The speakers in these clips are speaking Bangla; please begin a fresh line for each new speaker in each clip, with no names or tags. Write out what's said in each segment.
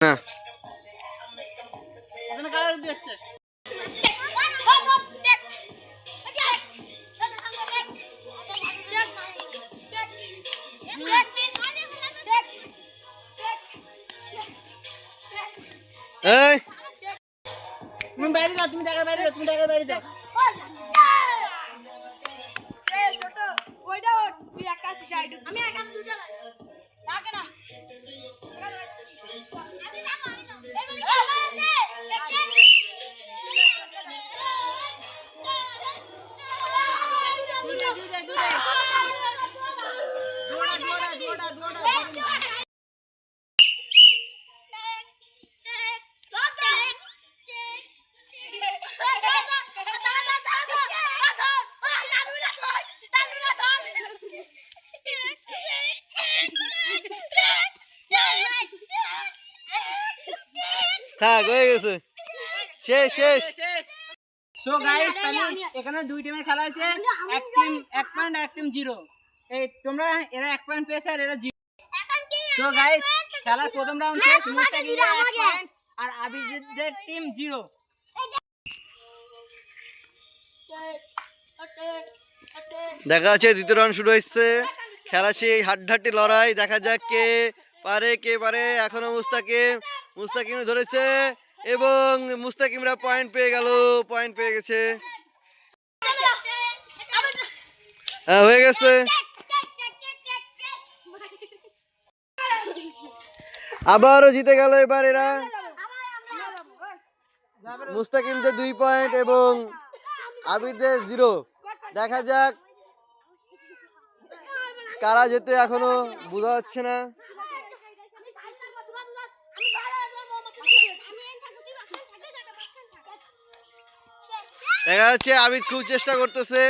না। এই।
তুমি বাইরে যাও তুমি টাকার বাইরে যাও তুমি টাকার বাইরে যাও
আমি একা দুটো লাগে না।
থাক হয়ে গেছে। শেষ শেষ।
সো গাইস তাহলে এখানে দুই টিমের খেলা আছে এক টিম এক পয়েন্ট আর এক টিম জিরো এই তোমরা এরা এক পয়েন্ট পেয়েছে আর এরা জিরো সো গাইস খেলার প্রথম রাউন্ড শেষ। মুস্তাকিমের এক পয়েন্ট আর আবিদের টিম জিরো
দেখা যাচ্ছে দ্বিতীয় রাউন্ড শুরু হচ্ছে খেলা সেই হাড্ডাহাড্ডি লড়াই। দেখা যাক কে পারে কে পারে। এখনও মুস্তাকিম মুস্তাকিম ধরেছে। এবং মুস্তাকিমরা পয়েন্ট পেয়ে গেল পয়েন্ট পেয়ে গেছে। হ্যাঁ হয়ে গেছে। আবারও জিতে গেল এবার এরা। মুস্তাকিমদের দুই পয়েন্ট এবং আবিরদের জিরো দেখা যাক কারা যেতে এখনও, বোঝা যাচ্ছে না। দেখা যাচ্ছে আবিদ খুব চেষ্টা করতেছে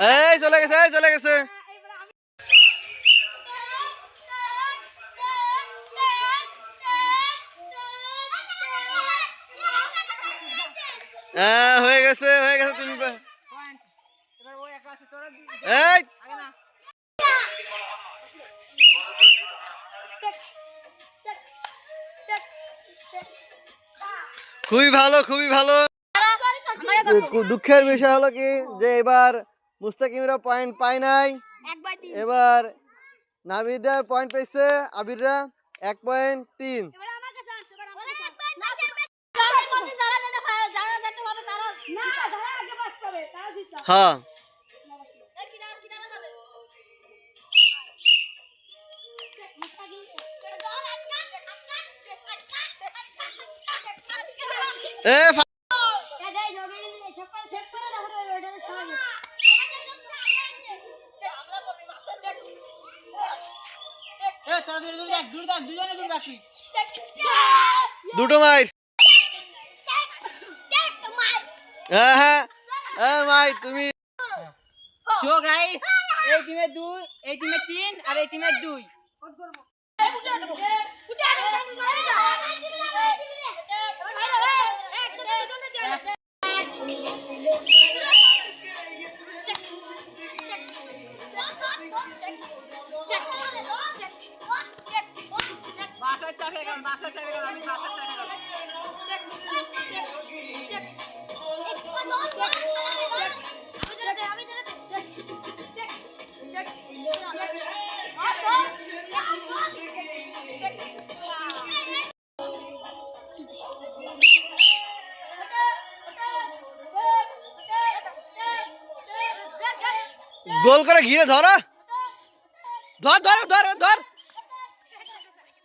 এই চলে গেছে এই চলে গেছে। হ্যাঁ হয়ে গেছে হয়ে গেছে তুমি এই। খুবই ভালো খুবই ভালো। দুঃখের বিষয় হলো কি যে এবার মুস্তাকিমরা পয়েন্ট পায় নাই এবার নাবিদরা পয়েন্ট পেয়েছে আবিররা এক পয়েন্ট তিন
এবার আমার তোরা
দূরে দূরে দেখ দূরে দেখ দুজনে দূরে রাখি
দুটো মাইর। হ্যাঁ হ্যাঁ হ্যাঁ মাই তুমি
সো গাইস এই টিমে দুই এই টিমে তিন আর এই টিমে দুই। বাসার চাপে গেল বাসার চাপে গেল আমি বাসার চাপে গেল
গোল করে ঘিরে ধরো। ধর ধর ধর ধর।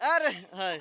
আরে হ্যাঁ।